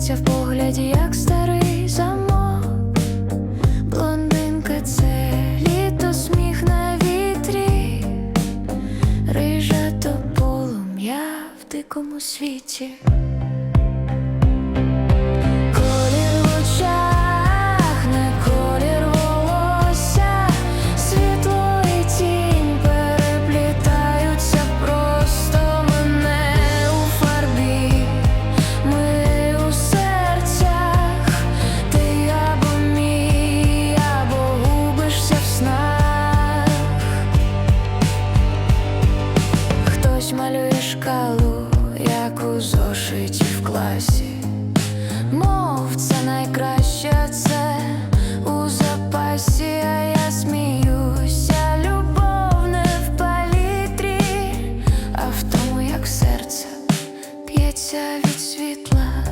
світиться в погляді, як старий замок. Блондинка це літо сміх на вітрі, рижа то полум'я в дикому світі. У зошиті в класі. Мов це найкраще, це у запасі, я сміюся, любов в палітрі, а в тому, як серце п'ється від світла.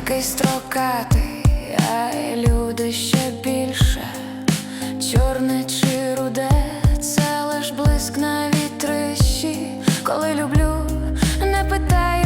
такий строкатий, а люди ще більше, чорне чи руде, це лиш блиск на вітрищі, коли люблю, не питай.